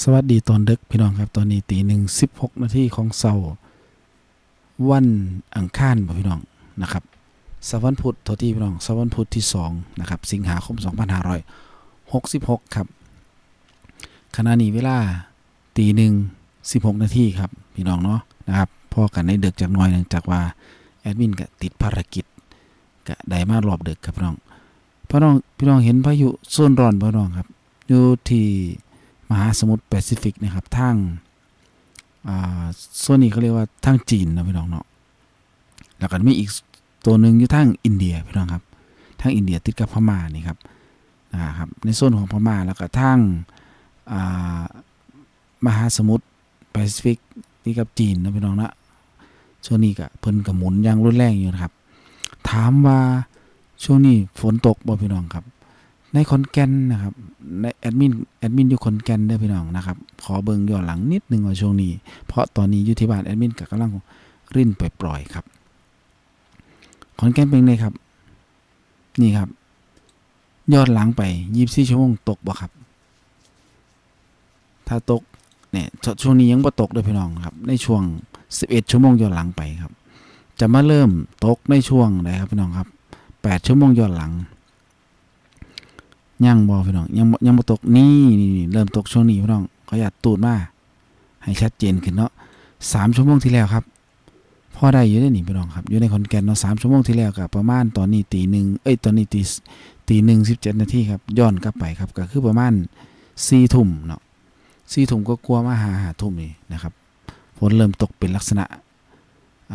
สวัสดีตอนดึกพี่น้องครับ ตอนนี้ตีหนึ่งสิบหกนาทีของเสาร์วันอังคารบ่พี่น้องนะครับสวรรพุธทที่พี่น้องสวรรพุธที่สองนะครับ สิงหาคมสองพันห้าร้อยหกสิบหกครับขณะนี้เวลาตีหนึ่งสิบหกนาทีครับพี่น้องเนาะนะครับพอกันในเดึกจากหน้อยเนื่องจากว่าแอดมินก็ติดภารกิจก็ได้มารอบเดึกครับพี่น้องพี่น้องพี่น้องเห็นพายุโซนร้อนพี่น้องครับอยู่ที่ มหาสมุทรแปซิฟิกนะครับทางส่วนนี้เขาเรียกว่าทางจีนนะพี่น้องเนาะแล้วก็มีอีกตัวหนึ่งอยู่ทางอินเดียพี่น้องครับทางอินเดียติดกับพม่านี่ครับนะครับในโซนของพม่าแล้วก็ทางมหาสมุทรแปซิฟิกติดกับจีนนะพี่น้องนะช่วงนี้ก็เพิ่นกับหมุนอย่างรุนแรงอยู่นะครับ ถามว่าช่วงนี้ฝนตกบ่พี่น้องครับ ในขอนแก่นนะครับในแอดมินแอดมินอยู่ขอนแก่นเด้อพี่น้องนะครับขอเบิ่งย้อนหลังนิดนึงว่าช่วงนี้ เพราะตอนนี้อยู่ที่บ้านแอดมินก็กำลังริ้นปล่อยๆครับขอนแก่นเป็นไงครับ นี่ครับ ยอนหลังไป24ชั่วโมงตกบ่ครับ ถ้าตกเนี่ยชช่วงนี้ยังบ่ตกด้อพี่น้องครับ ในช่วง11ชั่วโมงย้อนหลังไปครับ จะมาเริ่มตกในช่วงไหนครับพี่น้องครับ8ชั่วโมงย้อนหลัง ยังบอพี่น้องยังบ่ยังบ่ตกนี่นี่เริ่มตกช่วงนี้พี่น้องขออยาตตูดมาให้ชัดเจนขึ้นเนาะสามชั่วโมงที่แล้วครับพอได้อยู่ได้อนี่พี่น้องครับอยู่ในขอนแกนเนาะสามชั่วโมงที่แล้วกับประมาณตอนนี้ตีหนึ่งเอ้ยตอนนี้ตีตีหนึ่งสิบเจ็ดนาทีครับย้อนกลับไปครับก็คือประมาณสี่ทุ่มเนาะสี่ทุ่มก็กลัวมาหาหาทุ่มนี่นะครับฝนเริ่มตกเป็นลักษณะ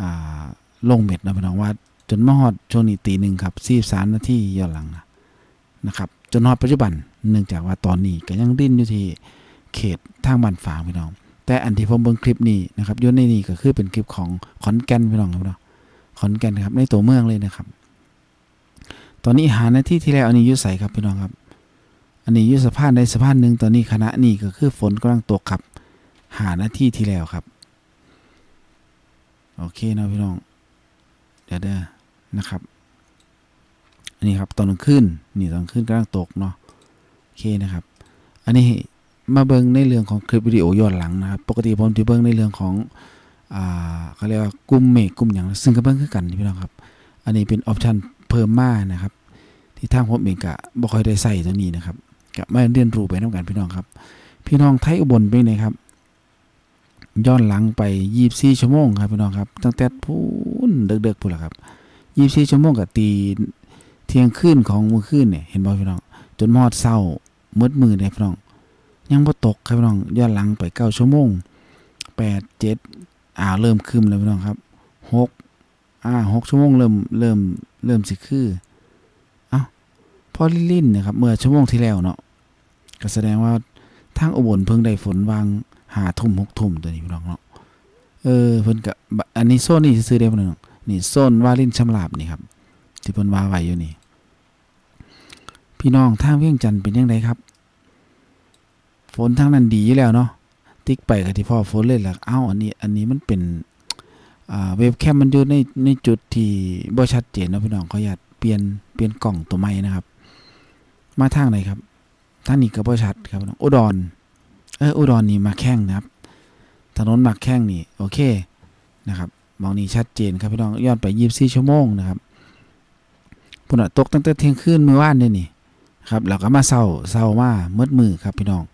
อ่าลงเม็ดนะพี่น้องว่าจนมอดช่วงนี้ตีหนึ่งครับสี่สามนาทีย้อนหลังนะครับ จนฮอดปัจจุบัน เนื่องจากว่าตอนนี้ก็ยังดิ้นอยู่ที่เขตทางบ้านฝางพี่น้อง แต่อันที่ผมเบิ่งคลิปนี้นะครับอยู่ในนี้ก็คือเป็นคลิปของขอนแก่นพี่น้องครับพี่น้องขอนแก่นครับในตัวเมืองเลยนะครับ ตอนนี้หาหน้าที่ที่แล้วอันนี้ยุ่ใส่ครับพี่น้องครับ อันนี้ยุ่สะพานใดสะพานหนึ่งตอนนี้คณะนี้ก็คือฝนกำลังตกครับ หาหน้าที่ที่แล้วครับ โอเคนะพี่น้องเดี๋ยวเด้อนะครับ นนี้ครับตอนกลางคืนนี่ตอนกลางคืนกำลังตกเนาะโอเคนะครับ อันนี้มาเบิ่งในเรื่องของคลิปวิดีโอย้อนหลังนะครับ ปกติผมจะเบิ่งในเรื่องของอ่าเขาเรียกว่ากลุ่มเมฆกลุ่มอย่างซึ่งก็เบิ่งคือกันพี่น้องครับ อันนี้เป็นออปชันเพิ่มมานะครับ ที่ทางผมเองก็บ่ค่อยได้ใส่ตัวนี้นะครับก็มาเรียนรู้ไปนํกันพี่น้องครับ พี่น้องไทยอุบลเป็นไงครับย้อนหลังไป24ชั่วโมงครับพี่น้องครับตั้งแต่พูนเด็กๆพุ่นล่ะครับ24ชั่วโมงกับตี เที่ยงคืนของมื้อคืนเนี่ยเห็นบ่พี่น้องจนมอดเศร้ามืดมือเลยพี่น้อง ยังบ่ตกครับพี่น้องย้อนหลังไปเก้าชั่วโมงแปดเจ็ดอ่าเริ่มคืมแล้วพี่น้องครับหกอ่าหกชั่วโมงเริ่มเริ่มเริ่มสิคือเอ้าพอลิ่นนะครับ เมื่อชั่วโมงที่แล้วเนาะก็แสดงว่าทางอุบลเพิ่งได้ฝนวางหาทุ่มหกทุ่มตัวนี้พี่น้องเนาะเออเพิ่นก็บอันนี้โซนนี่ซื้อได้พี่น้องนี่โซนวาลินชำลาบนี่ครับที่เพิ่นว่าไว้อยู่นี่ พี่น้องทางเวียงจันทน์เป็นยังไงครับ ฝนทางนั้นดีอยู่แล้วเนาะติ๊กไปกับที่พ่อฝนเลยล่ะเอ้าอันนี้อันนี้มันเป็นอ่าเว็บแคมมันอยู่ในในจุดที่บ่ชัดเจนเนาะพี่น้องขออนุญาตเปลี่ยนเปลี่ยนกล่องตัวใหม่นะครับ มาทางไหนครับทางนี้ก็บ่ชัดครับพี่น้องอุดรเอออุดรนี่มาแข้งนะครับ ถนนมาแข้งนี่โอเคนะครับมองนี้ชัดเจนครับพี่น้องย้อนไป24ชั่วโมงนะครับพุ่นตกตั้งแต่เที่ยงคืนเมื่อวานนี่นี่ ครับแล้วก็มาเศร้าเศร้ามามืดมือครับพี่น้อง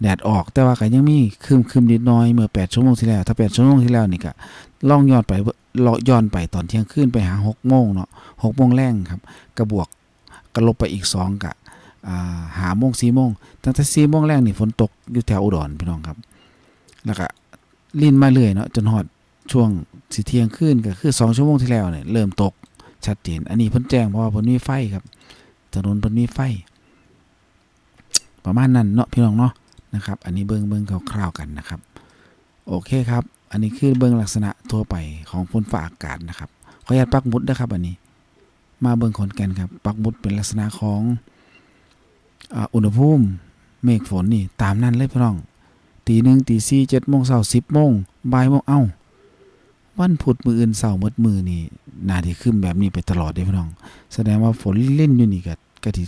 แดดออกแต่ว่าก็ยังมีคืมคืมนิดน้อยเมื่อ8ชั่วโมงที่แล้วถ้า8ชั่วโมงที่แล้วนี่ก็ล่องย้อนไปเลาะย้อนไปตอนเที่ยงคืนไปหา6โมงเนาะ6โมงแรงครับกระบวกก็ลบไปอีก2กะหาโมง4โมงตั้งแต่4โมงแรงนี่ฝนตกอยู่แถวอุดรพี่น้องครับ แล้วก็ลิ่นมาเรื่อยเนาะจนฮอดช่วงสิเที่ยงคืนก็คือ2ชั่วโมงที่แล้วเนี่ยเริ่มตกชัดเจน อันนี้เพิ่นแจ้งเพราะว่าเพิ่นมีไฟครับ ถนนเพิ่นมีไฟ ประมาณนั้นเนาะพี่น้องเนาะนะครับ อันนี้เบิ่งเบิ่งคร่าวๆกันนะครับ โอเคครับ อันนี้คือเบิ่งลักษณะทั่วไปของฝนฟ้าอากาศนะครับขออนุญาตปักมุดนะครับอันนี้ มาเบิ่งขอนแก่นครับ ปักมุดเป็นลักษณะของอ,อุณหภูมิเมฆฝนนี่ตามนั้นเลยพี่น้องตีหนึ่งตีสี่เจ็ดโมงเช้าสิบโมงบ่ายโมงเอ้า วันพุธมืออื่นเสาร์มดมือนี่นาที่ขึ้นแบบนี้ไปตลอดเด้พี่น้อง แสดงว่าฝนเล่นอยู่นี่ก็ก็ที่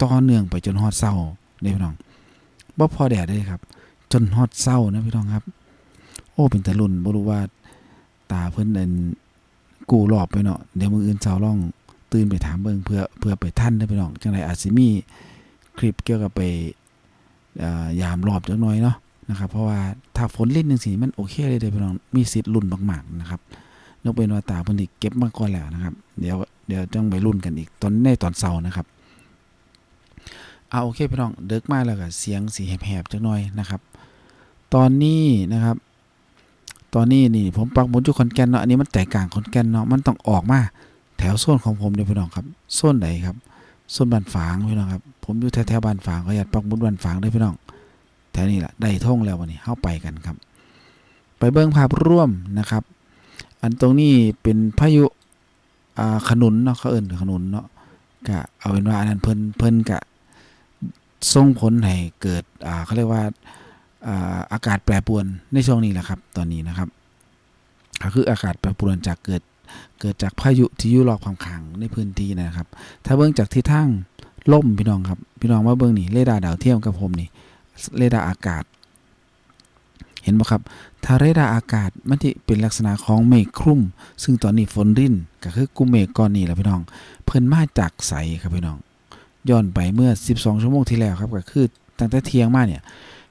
ต่อเนื่องไปจนฮอดเสาร์เด้พี่น้องบ่พอแดดเลยครับ จนฮอดเศร้านะพี่น้องครับ โอ้เป็นตะลุนบ่รู้ว่าตาเพิ่นนั่นกูรอบไปเนาะเดี๋ยวมืออื่นเช้าล่องตื่นไปถามเบิ่งเพื่อเพื่อไปท่านได้พี่น้องจังไดอาจสิมีคลิปเกี่ยวกับไปอ่อยามรอบจักหน่อยเนาะ นะครับ เพราะว่าถ้าฝนเลิ้นจังซี่มันโอเคเลยเด้อพี่น้อง มีสิทธิ์ลุ้นมากๆนะครับนกเป็นว่าตาเพิ่นนี่เก็บมาก่อนแล้วนะครับ เดี๋ยวเดี๋ยวจังไปลุ้นกันอีกตอนในตอนเช้านะครับเอาโอเคพี่น้องเดึกมาแล้วก็เสียงสีแหบๆจักหน่อยนะครับ ตอนนี้นะครับ ตอนนี้นี่ผมปักหมุดอยู่ขอนแก่นเนาะอันนี้มันแตกกลางขอนแก่นเนาะมันต้องออกมาแถวโซนของผมเดี๋ยวพี่น้องครับโซนไหนครับโซนบ้านฝางพี่น้องครับผมอยู่แถวๆบ้านฝางก็อยากปักหมุดบ้านฝางได้อพี่น้อง แถวนี้แหละได้ท่งแล้ววันนี้เข้าไปกันครับ ไปเบิ้งภาพร่วมนะครับ อันตรงนี้เป็นพายุขนุนเนาะเขาเอิ้นขนุนเนาะก็เอาเป็นว่าอันนั้นเพิ่นเพิ่นก็ส่งผลให้เกิดเขาเรียกว่าอากาศแปรปรวนในช่วงนี้แหละครับ ตอนนี้นะครับก็คืออากาศแปรปรวนจากเกิดเกิดจากพายุที่อยู่รอบความขังในพื้นที่นะครับ ถ้าเบิ่งจากทิศทางล่มพี่น้องครับ พี่น้องมาเบิ่งนี่เรดาร์ดาวเทียมกับผมนี่ เรดาร์อากาศ เห็นไหมครับ ถ้าเรดาร์อากาศมันที่เป็นลักษณะของเมฆคลุมซึ่งตอนนี้ฝนรินก็คือกลุ่มเมฆก้อนนี้แหละพี่น้อง เพิ่นมาจากใสครับพี่น้อง ย้อนไปเมื่อ 12 ชั่วโมงที่แล้วครับก็คือตั้งแต่เที่ยงมาเนี่ย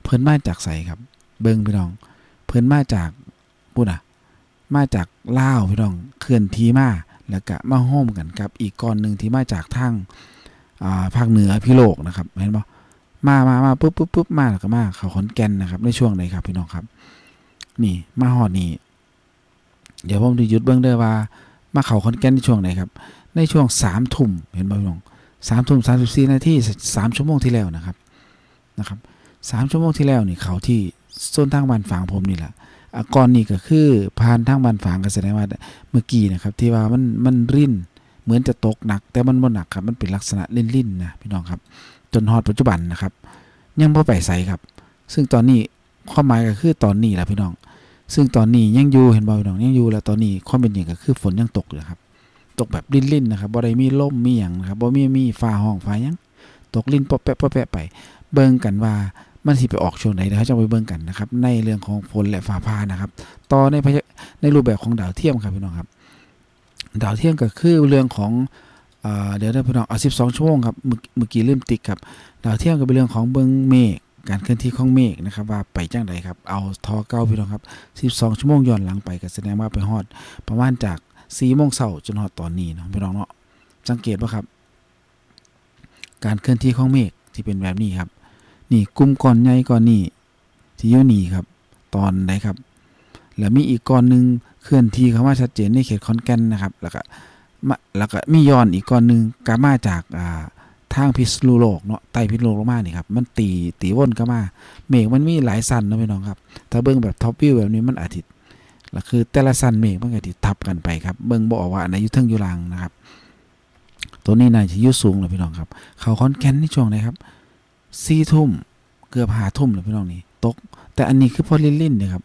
เพิ่นมาจากไสครับ เบิ่งพี่น้อง เพิ่นมาจากปุ่นอะมาจากลาวพี่น้องเคลื่อนที่มาแล้วก็มาโฮมกันกับอีกก้อนหนึ่งที่มาจากทางภาคเหนือพี่โลกนะครับเห็นบ่ มามามาปุ๊บปุ๊บปุ๊บมาแล้วก็มาเขาขอนแก่นนะครับ ในช่วงไหนครับพี่น้องครับ นี่มาฮอดนี่เดี๋ยวผมจะหยุดเบิ่งเด้อว่า มาเขาขอนแก่นในช่วงไหนครับ ในช่วงสามทุ่มเห็นบ่พี่น้องสามทุ่มสามสิบสี่นาทีสามชั่วโมงที่แล้วนะครับนะครับสามชั่วโมงที่แล้วนี่เขาที่โซนทางบ้านฝางผมนี่แหละอะก่อนนี่ก็คือผ่านทางบ้านฝางก็แสดงว่าเมื่อกี้นะครับ ที่ว่ามันมันรินเหมือนจะตกหนัก แต่มันบ่หนักครับมันเป็นลักษณะลิ่นๆนะพี่น้องครับ จนฮอดปัจจุบันนะครับ ยังบ่ไปใส่ครับ ซึ่งตอนนี้ความหมายก็คือตอนนี้แหละพี่น้อง ซึ่งตอนนี้ยังอยู่เห็นบ่พี่น้องยังอยู่แล้วตอนนี้ความเป็นจริงก็คือฝนยังตกอยู่ครับ ตกแบบลิ่นลินๆนะครับบ่ได้มีลมมีหยังนะครับบ่มีมีฟ้าห้องฟ้ายังตกลิ่นปะแปะปะแปะไป เบิ่งกันว่ามันสิไปออกช่วงไหนเดี๋ยวเขาจะไปเบิ่งกันนะครับ ในเรื่องของฝนและฟ้าผ่านะครับ ต่อในในรูปแบบของดาวเทียมครับพี่น้องครับ ดาวเทียมก็คือเรื่องของ เดี๋ยวนะพี่น้องเอา12ชั่วโมงครับเมื่อกี้ลืมติ๊กครับดาวเทียมก็เป็นเรื่องของเบิงเมฆการเคลื่อนที่ของเมฆนะครับว่าไปจังใดครับเอาทอเก้าพี่น้องครับ12ชั่วโมงย้อนหลังไปก็แสดงว่าไปฮอด ประมาณจาก4โมงเช้าจนฮอดตอนนี้เนาะพี่น้องเนาะสังเกตว่าครับ การเคลื่อนที่ของเมฆที่เป็นแบบนี้ครับ นี่กลุ่มก้อนใหญ่ก้อนนี้ที่อยู่นี่ครับ ตอนไหนครับ แล้วมีอีกก้อนหนึ่งเคลื่อนที่เข้ามาชัดเจนในเขตขอนแกนนะครับแล้วก็ แล้วก็มีย้อนอีกก้อนหนึ่งกามาจากอ่าทางพิษณุโลกเนาะใต้พิษณุโลกลงมานี่ครับมันตีตีวนก็มาเมฆมันมีหลายสันนะพี่น้องครับ ถ้าเบิ่งแบบท็อปวิวแบบนี้มันอาทิตย์แล้วคือแต่ละสันเมฆมันก็ที่ทับกันไปครับเบิ่งบอกว่าอันไหนอยู่เทิงอยู่ลางนะครับ ตัวนี้น่าจะอยู่สูงเลยพี่น้องครับ เขาขอนแกนในช่วงไหนครับสี่ทุ่มเกือบหาทุ่มเลยพี่น้องนี่ตก แต่อันนี้คือพอลินลินเนี่ยครับ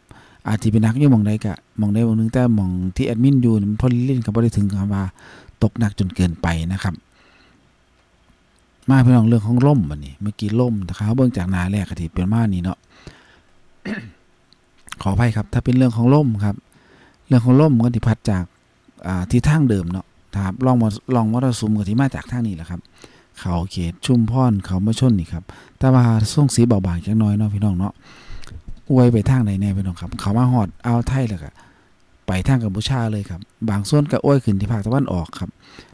อาจจะเป็นนักอยู่มองใดกะมองใดมองนึงแต่มองที่แอดมินอยู่มันพอลินลินก็บ่ได้ถึงกับว่าตกหนักจนเกินไปนะครับ มาพี่น้องเรื่องของล่มบัดนี้เมื่อกี้ล่มนะครับเบิ่งจากนาแรกก็ที่เป็นมานี่เนาะขออภัยครับ ถ้าเป็นเรื่องของล่มครับ เรื่องของล่มก็ที่พัดจากาที่ทางเดิมเนาะครับลองมาลองมรสุมก็ที่มาจากทางนี้แหละครับ เขาเขตชุมพรเขามาชนนี่ครับ แต่ว่าส่งสีเบาบางจักหน้อยเนาะพี่น้องเนาะ อวยไปทางไหนแน่พี่น้องครับ เขามาฮอดอ่าไทยแล้วก็ไปทางกัมพูชาเลยครับ บางส่วนก็อ้วยขึ้นที่ภาคตะวันออกครับ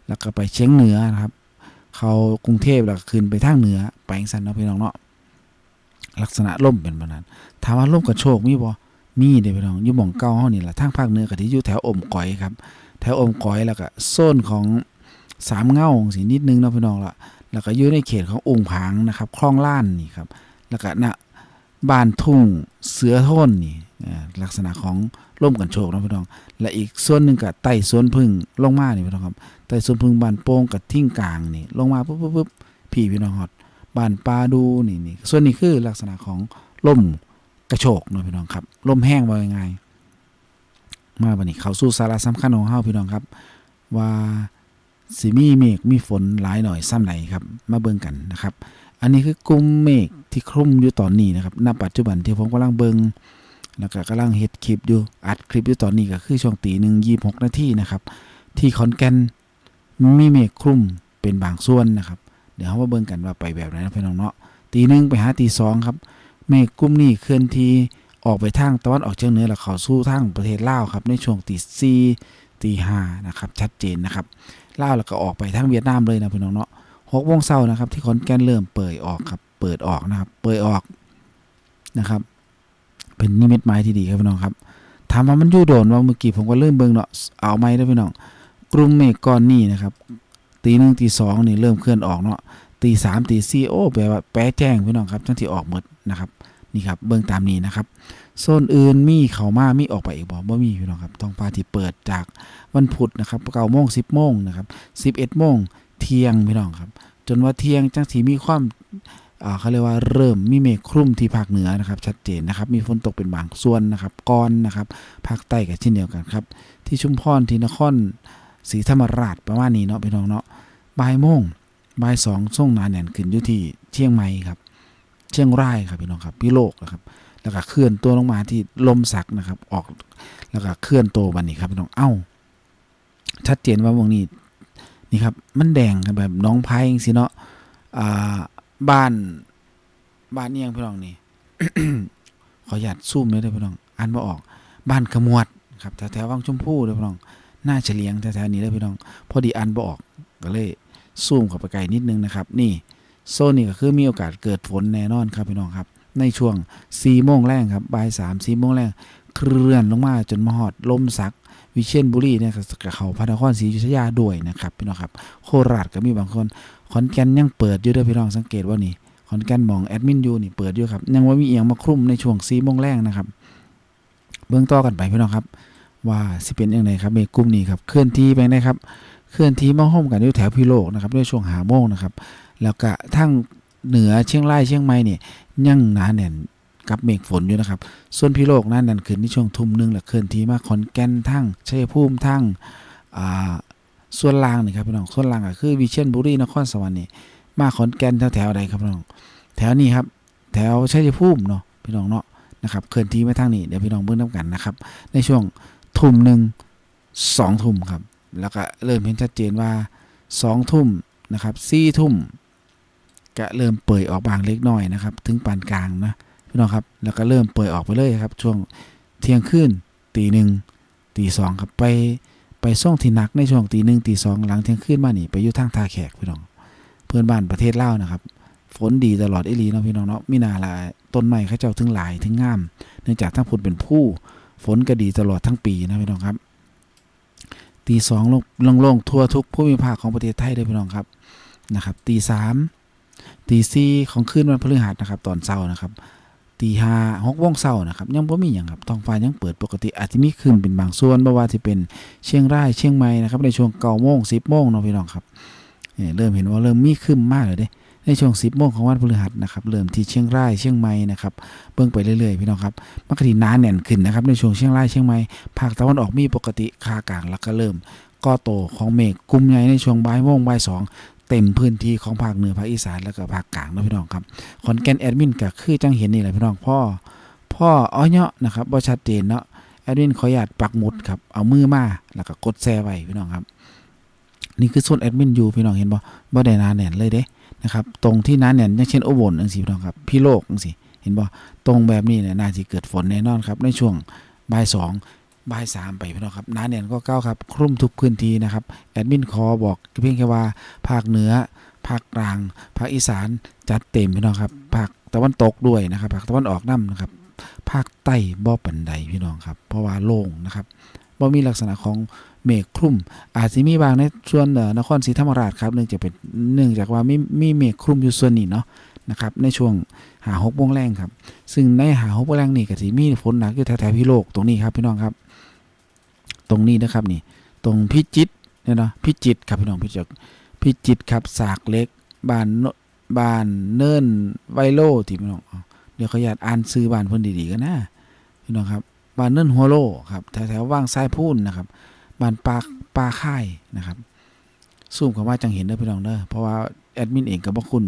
แล้วก็ไปเชียงเหนือนะครับ เขากรุงเทพแล้วก็ขึ้นไปทางเหนือไปจังซั่นเนาะพี่น้องเนาะลักษณะล่มเป็นแบบนั้นถามว่าล่มกับโชคมีบ่มีเด้พี่น้องอยู่หม่องเก่าเฮานี่แหละทางภาคเหนือก็ที่อยู่แถวอมก๋อยครับ แถวอมก๋อยแล้วก็โซนของสามเงาสีนิดนึงเนาะพี่น้องละแล้วก็อยู่ในเขตขององค์ผางนะครับคลองล้านนี่ครับแล้วก็ณ บ้านทุ่งเสือโทนนี่อ่าลักษณะของร่มกันโชคนะพี่น้อง และอีกส่วนหนึ่งกับไต่สวนพึ่งลงมานี่พี่น้องครับไต่สวนพึ่งบ้านโป่งกับทิ้งกลางนี่ลงมาปุ๊บปุ๊บปุ๊บพี่พี่น้องฮอดบ้านปลาดูนี่นี่ส่วนนี้คือลักษณะของล่มกระโชกนะพี่น้องครับล่มแห้งว่ายังไงมาวันนี้เขาสู่สาระสำคัญของเฮาพี่น้องครับ ว่าสิมีเมฆมีฝนหลายหน่อยซ้ำไหนครับ มาเบิ่งกันนะครับ อันนี้คือกลุ่มเมฆ ที่คลุมอยู่ตอนนี้นะครับณปัจจุบันที่ผมกำลังเบิงแล้วก็กำลังเฮ็ดคลิปอยู่อัดคลิปอยู่ตอนนี้ก็คือช่วงตีหนึ่งยี่หกนาทีนะครับ ที่ขอนแก่นมีเมฆคลุมเป็นบางส่วนนะครับ เดี๋ยวเรามาเบิ่งกันว่าไปแบบไหนนะพี่น้องเนาะตีหนึ่งไปหาตีสองครับเมฆกลุ่มนี้เคลื่อนที่ออกไปทางตะวันออกเฉียงเหนือแล้วเข้าสู่ทางประเทศลาวครับในช่วงตีสี่ตีห้านะครับชัดเจนนะครับลาวแล้วก็ออกไปทางเวียดนามเลยนะพี่น้องเนาะหกโมงเช้านะครับที่ขอนแก่นเริ่มเปิดออกครับ เปิดออกนะครับ เปิดออกนะครับ เป็นนิมิตหมายที่ดีครับพี่น้องครับถามว่ามันยู่โดนว่าเมื่อกี้ผมก็เริ่มเบิ่งเนาะเอาไหมได้พี่น้องกลุ่มเมฆก้อนนี้นะครับ ตีหนึ่งตีสองนี่เริ่มเคลื่อนออกเนาะตีสามตีสี่โอ้แปลว่าแปรแจ้งพี่น้องครับทั้งที่ออกหมดนะครับนี่ครับเบื้องตามนี้นะครับโซนอื่นมีเขามามีออกไปอีกบ่บ่มีพี่น้องครับท้องฟ้าที่เปิดจากวันพุธนะครับเก้าโมงสิบโมงนะครับสิบเอ็ดโมงเที่ยงพี่น้องครับ จนว่าเที่ยงจังสีมีความ เขาเรียกว่าเริ่มมีเมฆคลุมที่ภาคเหนือนะครับ ชัดเจนนะครับ มีฝนตกเป็นบางส่วนนะครับก้อนนะครับ ภาคใต้ก็เช่นเดียวกันครับ ที่ชุมพรที่นครศรีธรรมราชประมาณนี้เนาะพี่น้องเนาะบ่ายโมงบ่ายสองส่งนาแน่นขึ้นอยู่ที่เชียงใหม่ครับ เชียงรายครับพี่น้องครับพี่โลกนะครับ แล้วก็เคลื่อนตัวลงมาที่ลมสักนะครับ ออกแล้วก็เคลื่อนตัวบันนี้ครับพี่น้องเอ้า ชัดเจนว่าวงนี้นี่ครับมันแดงแบบน้องพายสิเนาะอ่า บ้าน บ้านเนียงพี่น้องนี่ขอหยัดซูมเลยเด้อพี่น้องอ่านบ่ออก บ้านขมวดครับแถวๆวังชมพู่เด้อพี่น้องหน้าเฉลียงแถวๆนี้เด้อพี่น้อง พอดีอ่านบ่ออกก็เลยซูมเข้าไปไกลนิดนึงนะครับ นี่โซนนี่ก็คือมีโอกาสเกิดฝนแน่นอนครับพี่น้องครับ ในช่วง4โมงแรงครับบ่าย3 4โมงแรงเคลื่อนลงมาจนมาฮอดลมสักวิเชียรบุรีเนี่ยก็เขาพระนครศรีอยุธยาด้วยนะครับพี่น้องครับ โคราชก็มีบางคน ขอนแก่นยังเปิดอยู่เด้วยพี่น้องสังเกตว่านี่ขอนแก่นมองแอดมินอยู่นี่เปิดอยู่ครับยังว่ามีเอียงมาคลุมในช่วง4โมงแรงนะครับ เบื้องต่อกันไปพี่น้องครับ ว่าสิเป็นยังไงครับเมฆกลุ่มนี้ครับเคลื่อนที่ไปนะครับ เคลื่อนที่มาห้อมกันอยู่แถวพิโลกนะครับในช่วงหาโมงนะครับ แล้วก็ทั้งเหนือเชียงรายเชียงใหม่เนี่ยยังหนาแน่นกับเมฆฝนอยู่นะครับ ส่วนพิโลกนั้นนั่นขึ้นในช่วงทุ่มหนึงแหล้วเคลื่อนที่มาขอนแก่นทั้งชัยภูมิทั้งอ่า ส่วนล่างนี่ครับพี่น้องส่วนล่างก็คือวิเชียรบุรีนครสวรรค์นี่มาขอนแก่นแถวๆใดครับพี่น้อง แถวนี้ครับ แถวชัยภูมิเนาะพี่น้องเนาะนะครับเคลื่อนที่มาทางนี้เดี๋ยวพี่น้องเบิ่งน้ำกันนะครับ ในช่วงทุ่มหนึ่งสองทุ่มครับ แล้วก็เริ่มเห็นชัดเจนว่าสองทุ่มนะครับสี่ทุ่มก็เริ่มเปิดออกบางเล็กน้อยนะครับ ถึงปานกลางนะพี่น้องครับ แล้วก็เริ่มเปิดออกไปเลยครับ ช่วงเที่ยงคืนตีหนึ่งตีสองครับไป ไปส่งที่หนักในช่วงตีหนึ่งตีสองหลังเที่ยงคืนมานี่ไปอยู่ทางท่าแขกพี่น้อง เพื่อนบ้านประเทศลาวนะครับ ฝนดีตลอดอีหลีเนาะพี่น้องเนาะมีนาลายต้นไม้เขาเจ้าถึงหลายถึงงาม เนื่องจากทั้งผลเป็นผู้ ฝนก็ดีตลอดทั้งปีนะพี่น้องครับ ตีสองลงลงลงทั่วทุกภูมิภาคของประเทศไทยเลยพี่น้องครับนะครับตีสามตีสี่ของคืนวันพฤหัสนะครับ ตอนเช้านะครับ ตีห้าหกโมงเช้านะครับยังบ่มีอย่างครับท้องฟ้ายังเปิดปกติอาจจะมีคืนเป็นบางส่วนบ่ว่าที่เป็นเชียงรายเชียงใหม่นะครับในช่วงเก้าโมงสิบโมงเนาะพี่น้องครับเริ่มเห็นว่าเริ่มมีคืนมากเลยเด้ในช่วง 10โมงของวันพฤหัสนะครับเริ่มที่เชียงรายเชียงใหม่นะครับเบิ่งไปเรื่อยๆพี่น้องครับมันก็ที่หนาแน่นขึ้นนะครับในช่วงเชียงรายเชียงใหม่ภาคตะวันออกมีปกติคากลางแล้วก็เริ่มก่อโตของเมฆกลุ่มใหญ่ในช่วงบ่ายโมงบ่ายสอง เต็มพื้นที่ของภาคเหนือภาคอีสานแล้วก็ภาคกลางนะพี่น้องครับขอนแก่นแอดมินก็คือจังเห็นนี่แหละพี่น้องพ่อพ่ออ้อยเนาะนะครับบ่ชัดเจนเนาะแอดมินขออนุญาตปักหมุดครับเอามือมาแล้วก็กดแชร์ไว้พี่น้องครับ นี่คือส่วนแอดมินอยู่พี่น้องเห็นบ่บ่ได้นาแน่นเลยเด้นะครับตรงที่นั้นเนี่ยอย่างเช่นโอบนจังซี่พี่น้องครับพี่โลกจังซี่เห็นบ่ตรงแบบนี้เนี่ยน่าจะเกิดฝนแน่นอนครับในช่วงบ่ายสอง บ่ายสามไปพี่น้องครับหนาแน่นก็เก้าครับ คลุมทุกพื้นที่นะครับแอดมินขอบอกเพียงแค่ว่าภาคเหนือภาคกลาง ภาคอีสานจัดเต็มพี่น้องครับภาคตะวันตกด้วยนะครับภาคตะวันออกน้ำนะครับภาคใต้บ่ปันใดพี่น้องครับ เพราะว่าโล่งนะครับบ่มีลักษณะของเมฆคลุมอาจจะมีบางในส่วนเอ่อนครศรีธรรมราชครับเนื่องจากเป็นเนื่องจากว่ามีมีเมฆคลุมอยู่ส่วนนี้เนาะนะครับในช่วงหาหกโมงแรงครับ ซึ่งในหาหกโมงแรงนี่ก็สิมีฝนหนักอยู่แถวๆพิโลกตรงนี้ครับพี่น้องครับ ตรงนี้นะครับนี่ ตรงพิจิตเนี่ยเนาะพิจิตครับพี่น้องพิจิตพิจิตครับสากเล็กบ้านโนบ้านเนินไวโลที่พี่น้องเดี๋ยวขออนุญาตอ่านซื้อบ้านเพิ่นดีๆกันนะพี่น้องครับบ้านเนินหัวโลครับแถวๆว่างทรายพูนนะครับบ้านปลาปลาค่ายนะครับซูมคำว่าจังเห็นเด้อพี่น้องเด้อเพราะว่าแอดมินเองก็บ่คุ้น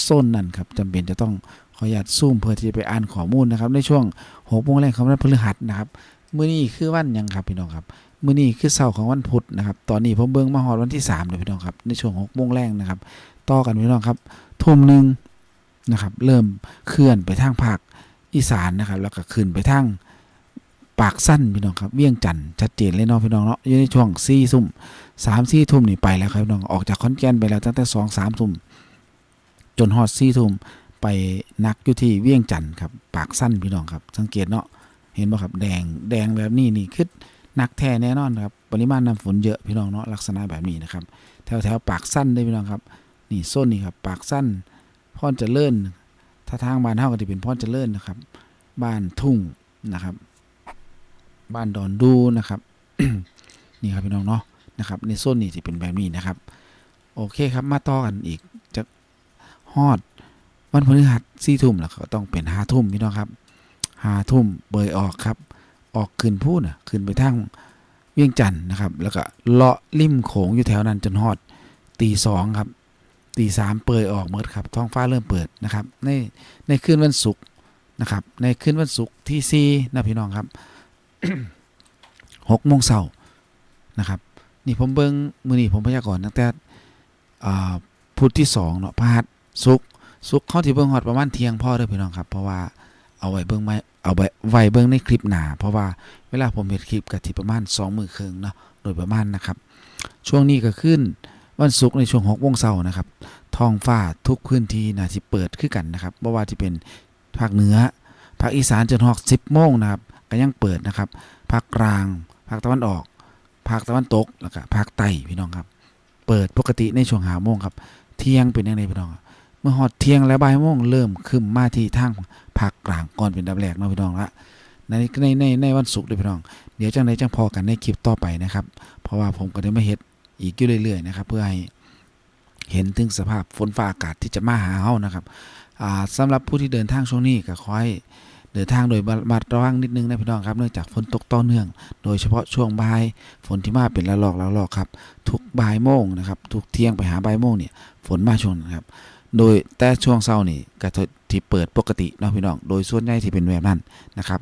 โซนนั้นครับจำเป็นจะต้องขออนุญาตซูมเพื่อที่จะไปอ่านข้อมูลนะครับ ในช่วง6โมงแรกของวันพฤหัสนะครับ มื้อนี้คือวันยังครับพี่น้องครับมื้อนี้คือเช้าของวันพุธนะครับ ตอนนี้ผมเบิ่งมาฮอดวันที่3เลยพี่น้องครับ ในช่วง6โมงแรกนะครับ ต่อกันพี่น้องครับ ทุ่มหนึ่งนะครับ เริ่มเคลื่อนไปทางภาคอีสานนะครับ แล้วก็ขึ้นไปทางปากสั้นพี่น้องครับเวียงจันทร์ชัดเจนเลยเนาะพี่น้องเนาะอยู่ในช่วง4ทุ่ม3 4ทุ่มนี่ไปแล้วครับพี่น้องออกจากขอนแก่นไปแล้วตั้งแต่2 3ทุ่มจนฮอด4ทุ่มไปนักอยู่ที่เวียงจันทร์ครับปากสั้นพี่น้องครับ สังเกตเนาะ เห็นบ่ครับแดงแดงแบบนี้นี่คือนักแท้แน่นอนครับปริมาณน้ำฝนเยอะพี่น้องเนาะลักษณะแบบนี้นะครับ แถวแถวปากสั้นได้พี่น้องครับ นี่ส้นนี่ครับปากสั้นพ่อนเจริญถ้าทางบ้านเฮาก็จะเป็นพ่อนเจริญนะครับ บ้านทุ่งนะครับ บ้านดอนดูนะครับนี่ครับพี่น้องเนาะนะครับ ในส้นนี่จะเป็นแบบนี้นะครับ โอเคครับมาต่อกันอีกจะฮอดวันพฤหัสสี่ทุ่มแล้วก็ต้องเป็นห้าทุ่มพี่น้องครับ ห้าทุ่มเบยออกครับ ออกขึ้นพูดนะขึ้นไปทางเวียงจันทน์นะครับ แล้วก็เลาะริมโขงอยู่แถวนั้นจนฮอดตีสองครับตีสามเปิดออกหมดครับ ท้องฟ้าเริ่มเปิดนะครับ ในในคืนวันศุกร์นะครับ ในคืนวันศุกร์ที่สี่นะพี่น้องครับหกโมงเช้านะครับ นี่ผมเบิ้งมือนี่ผมพยากรณ์ตั้งแต่พุธที่สองเนาะพฤหัสศุกร์ศุกร์เข้าที่เบิ้งฮอดประมาณเที่ยงพ่อเด้อพี่น้องครับ เพราะว่า เอาไว้เบิ้องไม่เอาไว้ไว้เบิ้องในคลิปหนาเพราะว่าเวลาผมเห็นคลิปกับที่ประมาณสองมือครึ่งเนาะโดยประมาณนะครับ ช่วงนี้ก็ขึ้นวันศุกร์ในช่วงหกโมงเช้านะครับท้องฟ้าทุกพื้นที่นะที่เปิดขึ้นกันนะครับเพราะว่าที่เป็นภาคเหนือภาคอีสานจนหกสิบโมงนะครับก็ยังเปิดนะครับภาคกลางภาคตะวันออกภาคตะวันตกแล้วก็ภาคใต้พี่น้องครับ เปิดปกติในช่วงหาโมงครับ เที่ยงเป็นยังไงพี่น้องครับ เมื่อหอดเที่ยงและบ่ายโมงเริ่มขึ้นมาที่ทางภาคกลางก่อนเป็นดับแรกเนาะพี่น้องละในในในในวันศุกร์เลยพี่น้อง เดี๋ยวจังไรจังพอกันในคลิปต่อไปนะครับ เพราะว่าผมก็ได้มาเฮ็ดอีกอยู่เรื่อยๆนะครับ เพื่อให้เห็นถึงสภาพฝนฟ้าอากาศที่จะมาหาเฮานะครับอ่าสำหรับผู้ที่เดินทางช่วงนี้ก็ขอให้เดินทางโดยระมัดระวังนิดนึงนะพี่น้องครับเนื่องจากฝนตกต่อเนื่อง โดยเฉพาะช่วงบ่ายฝนที่มาเป็นละลอกละลอกครับ ทุกบ่ายโมงนะครับ ทุกเที่ยงไปหาบ่ายโมงเนี่ยฝนมาช่วงนั้นครับ โดยแต่ช่วงเศร้านี่ก็ที่เปิดปกติเนาะพี่น้อง โดยส่วนใหญ่ที่เป็นแบบนั้นนะครับ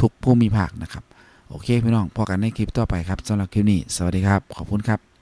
ทุกภูมิภาคนะครับ โอเคพี่น้องพอกันในคลิปต่อไปครับสำหรับคลิปนี้ สวัสดีครับ ขอบคุณครับ